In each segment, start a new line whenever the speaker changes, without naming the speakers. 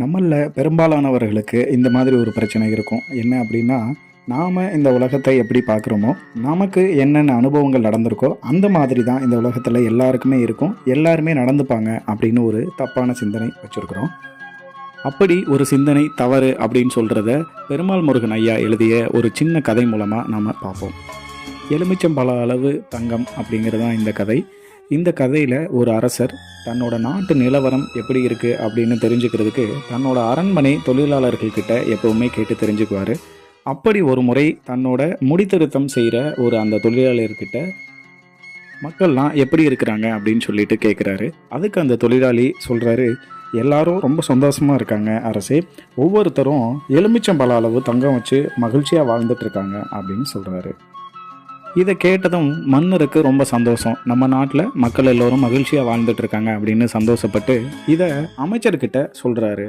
நம்மளில் பெரும்பாலானவர்களுக்கு இந்த மாதிரி ஒரு பிரச்சனை இருக்கும். என்ன அப்படின்னா நாம் இந்த உலகத்தை எப்படி பார்க்குறோமோ நமக்கு என்னென்ன அனுபவங்கள் நடந்திருக்கோ அந்த மாதிரி தான் இந்த உலகத்தில் எல்லாருக்குமே இருக்கும். எல்லாருமே நடந்துப்பாங்க அப்படின்னு ஒரு தப்பான சிந்தனை வச்சுருக்குறோம். அப்படி ஒரு சிந்தனை தவறு அப்படின்னு சொல்கிறத பெருமாள் முருகன் ஐயா எழுதிய ஒரு சின்ன கதை மூலமாக நாம் பார்ப்போம். எலுமிச்சம்பழ அளவு தங்கம் அப்படிங்கிறது தான் இந்த கதை. இந்த கதையில் ஒரு அரசர் தன்னோட நாட்டு நிலவரம் எப்படி இருக்குது அப்படின்னு தெரிஞ்சுக்கிறதுக்கு தன்னோட அரண்மனை தொழிலாளர்கள்கிட்ட எப்பவுமே கேட்டு தெரிஞ்சுக்குவார். அப்படி ஒரு முறை தன்னோட முடித்திருத்தம் செய்கிற ஒரு அந்த தொழிலாளர்கிட்ட மக்கள்லாம் எப்படி இருக்கிறாங்க? அப்படின்னு சொல்லிட்டு கேட்குறாரு அதுக்கு அந்த தொழிலாளி சொல்கிறாரு எல்லாரும் ரொம்ப சந்தோஷமாக இருக்காங்க அரசே. ஒவ்வொருத்தரும் எலுமிச்சம்பழ அளவு தங்கம் வச்சு மகிழ்ச்சியாக வாழ்ந்துட்டுருக்காங்க அப்படின்னு சொல்கிறாரு இதை கேட்டதும் மன்னருக்கு ரொம்ப சந்தோஷம். நம்ம நாட்டில் மக்கள் எல்லோரும் மகிழ்ச்சியாக வாழ்ந்துட்டு இருக்காங்க அப்படின்னு சந்தோஷப்பட்டு இதை அமைச்சர்கிட்ட சொல்கிறாரு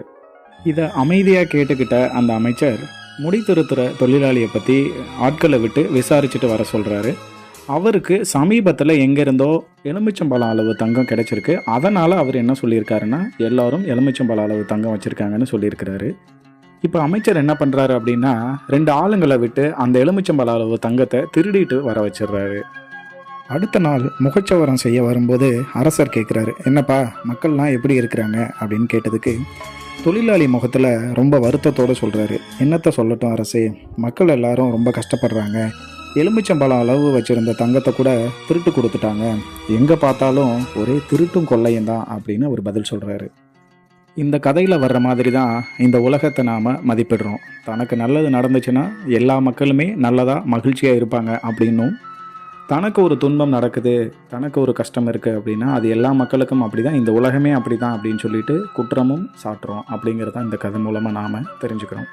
இதை அமைதியாக கேட்டுக்கிட்ட அந்த அமைச்சர் முடி திருத்துற தொழிலாளியை பற்றி ஆட்களை விட்டு விசாரிச்சுட்டு வர சொல்கிறாரு அவருக்கு சமீபத்தில் எங்கேருந்தோ எலுமிச்சம்பழம் அளவு தங்கம் கிடைச்சிருக்கு. அதனால் அவர் என்ன சொல்லியிருக்காருன்னா எல்லாரும் எலுமிச்சம்பழம் அளவு தங்கம் வச்சுருக்காங்கன்னு சொல்லியிருக்கிறாரு. இப்போ அமைச்சர் என்ன பண்ணுறாரு அப்படின்னா ரெண்டு ஆளுங்களை விட்டு அந்த எலுமிச்சம்பழ அளவு தங்கத்தை திருடிட்டு வர வச்சிடுறாரு. அடுத்த நாள் முகச்சவரம் செய்ய வரும்போது அரசர் கேட்குறாரு என்னப்பா மக்கள்லாம் எப்படி இருக்கிறாங்க? அப்படின்னு கேட்டதுக்கு தொழிலாளி முகத்தில் ரொம்ப வருத்தத்தோடு சொல்கிறாரு என்னத்தை சொல்லட்டும் அரசே மக்கள் எல்லாரும் ரொம்ப கஷ்டப்படுறாங்க. எலுமிச்சம்பழம் அளவு வச்சுருந்த தங்கத்தை கூட திருட்டு கொடுத்துட்டாங்க. எங்கே பார்த்தாலும் ஒரே திருட்டும் கொள்ளையும் தான் அப்படின்னு அவர் பதில் சொல்கிறாரு இந்த கதையில் வர்ற மாதிரி தான் இந்த உலகத்தை நாம் மதிப்பிடுறோம். தனக்கு நல்லது நடந்துச்சுன்னா எல்லா மக்களுமே நல்லதாக மகிழ்ச்சியாக இருப்பாங்க அப்படின்னும். தனக்கு ஒரு துன்பம் நடக்குது தனக்கு ஒரு கஷ்டம் இருக்குது அப்படின்னா அது எல்லா மக்களுக்கும் அப்படி தான் இந்த உலகமே அப்படி தான் அப்படின்னு சொல்லிட்டு குற்றமும் சாட்டுறோம் அப்படிங்கிறத இந்த கதை மூலமாக நாம் தெரிஞ்சுக்கிறோம்.